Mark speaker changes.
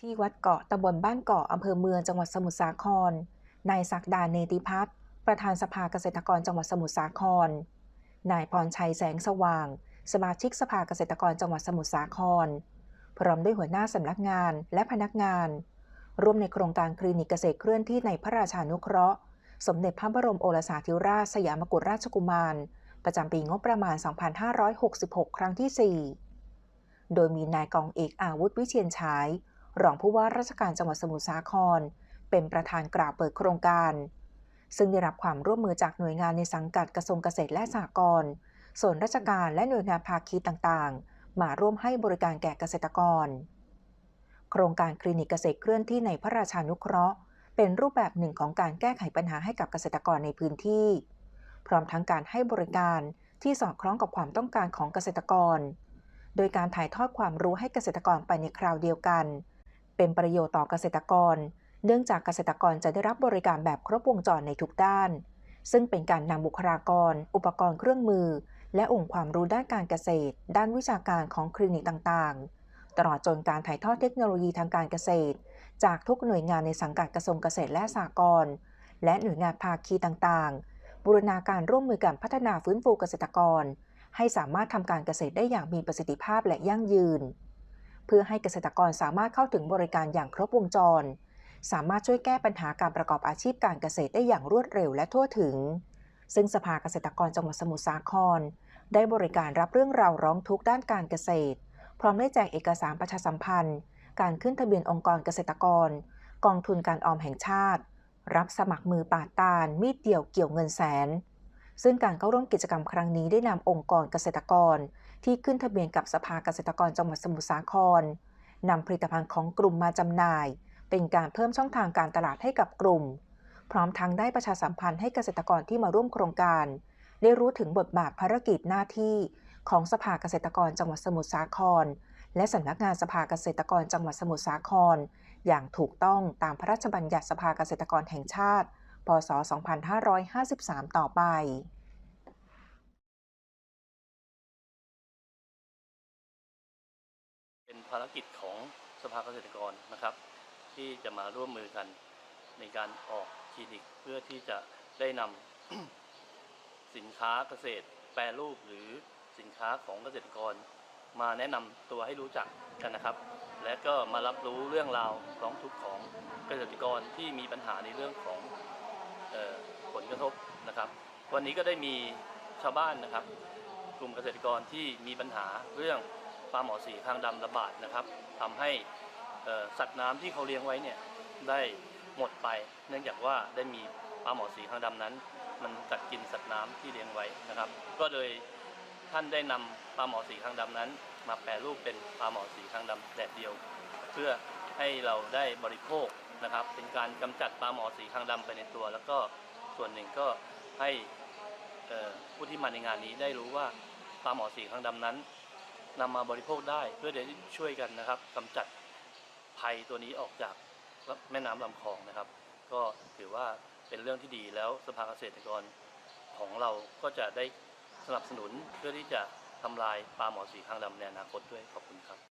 Speaker 1: ที่วัดเกาะตำบลบ้านเกาะอำเภอเมืองจังหวัดสมุทรสาคร นายศักดาเนติพัฒน์ประธานสภาเกษตรกรจังหวัดสมุทรสาคร นายพรชัยแสงสว่าง สมาชิกสภาเกษตรกรจังหวัดสมุทรสาคร พร้อมด้วยหัวหน้าสำนักงานและพนักงาน ร่วมในโครงการคลินิกเกษตรเคลื่อนที่ในพระราชานุเคราะห์ สมเด็จพระบรมโอรสาธิราชสยามกุฎราชกุมาร ประจำปีงบประมาณ 2566 ครั้งที่ 4 โดยมีนายกองเอกอาวุธวิเชียนฉาย รองผู้ว่าราชการจังหวัดสมุทรสาคร เป็นประธานกล่าวเปิดโครงการ ซึ่งได้รับความร่วมมือจากหน่วยงานในสังกัดกระทรวงเกษตรและสหกรณ์ส่วนราชการและหน่วยงานภาคีต่างๆ มาร่วมให้บริการแก่เกษตรกร โครงการคลินิกเกษตรเคลื่อนที่ในพระราชานุเคราะห์ เป็นรูปแบบหนึ่งของการแก้ไขปัญหาให้กับเกษตรกรในพื้นที่ พร้อมทั้งการให้บริการที่สอดคล้องกับความต้องการของเกษตรกร โดยการถ่ายทอดความรู้ให้เกษตรกรไปในคราวเดียวกัน เป็นประโยชน์ต่อเกษตรกร เนื่องจากเกษตรกรจะได้รับบริการแบบครบวงจรในทุกด้าน ซึ่งเป็นการนำบุคลากร อุปกรณ์เครื่องมือ และองค์ความรู้ด้านการเกษตร ด้านวิชาการของคลินิกต่างๆ ตลอดจนการถ่ายทอดเทคโนโลยีทางการเกษตร จากทุกหน่วยงานในสังกัดกระทรวงเกษตรและสหกรณ์และหน่วยงานภาคีต่างๆ บูรณาการร่วมมือกันพัฒนาฟื้นฟูเกษตรกร ให้สามารถทำการเกษตรได้อย่างมีประสิทธิภาพและยั่งยืน เพื่อให้เกษตรกรสามารถเข้าถึงบริการอย่างครบวงจร สามารถช่วยแก้ปัญหาการประกอบอาชีพการเกษตรได้อย่างรวดเร็วและทั่วถึง ซึ่งสภาเกษตรกรจังหวัดสมุทรสาคร ได้บริการรับเรื่องราวร้องทุกข์ด้านการเกษตร พร้อมได้แจกเอกสารประชาสัมพันธ์ การขึ้นทะเบียนองค์กรเกษตรกร กองทุนการออมแห่งชาติ รับสมัครมือปาดตาลมีดเดี่ยวเกี่ยวเงินแสน ซึ่งการเข้าร่วมกิจกรรมครั้งนี้ได้นำองค์กรเกษตรกร ที่ขึ้นทะเบียนกับสภาเกษตรกรจังหวัดสมุทรสาครนำผลิตภัณฑ์ของกลุ่มมาจำหน่าย เป็นการเพิ่มช่องทางการตลาดให้กับกลุ่ม พร้อมทั้งได้ประชาสัมพันธ์ให้เกษตรกรที่มาร่วมโครงการ ได้รู้ถึงบทบาทภารกิจหน้าที่ ของสภาเกษตรกรจังหวัดสมุทรสาคร และสำนักงานสภาเกษตรกรจังหวัดสมุทรสาคร อย่างถูกต้องตามพระราชบัญญัติสภาเกษตรกรแห่งชาติ พศ 2553 ต่อไป
Speaker 2: ภารกิจของสภาเกษตรกรนะครับ ที่จะมาร่วมมือกันในการออกคลินิกเพื่อที่จะได้นำสินค้าเกษตร แปรรูปหรือสินค้าของเกษตรกร มาแนะนำตัวให้รู้จักกันนะครับ และก็มารับรู้เรื่องราวร้องทุกข์ของเกษตรกรที่มีปัญหาในเรื่องของออผลกระทบนะครับ วันนี้ก็ได้มีชาวบ้านนะครับ กลุ่มเกษตรกรที่มีปัญหาเรื่อง ปลาหมอสีคางดำระบาดนะครับทำให้สัตว์น้ำที่เขาเลี้ยงไว้เนี่ยได้หมดไป เนื่องจากว่าได้มีปลาหมอสีคางดำนั้น มันกัดกินสัตว์น้ำที่เลี้ยงไว้นะครับ ก็เลยท่านได้นำปลาหมอสีคางดำนั้น มาแปรรูปเป็นปลาหมอสีคางดำแดดเดียว เพื่อให้เราได้บริโภคนะครับ เป็นการกำจัดปลาหมอสีคางดำไปในตัว แล้วก็ส่วนหนึ่งก็ให้ผู้ที่มาในงานนี้ได้รู้ว่าปลาหมอสีคางดำนั้น นำมาบริโภคได้เพื่อจะช่วยกันนะครับกำจัดภัยตัวนี้ออกจากแม่น้ำลำคลองนะครับ ก็ถือว่าเป็นเรื่องที่ดีแล้วสภาเกษตรกรของเราก็จะได้สนับสนุนเพื่อที่จะทำลายปลาหมอสีคางดำในอนาคตด้วยขอบคุณครับ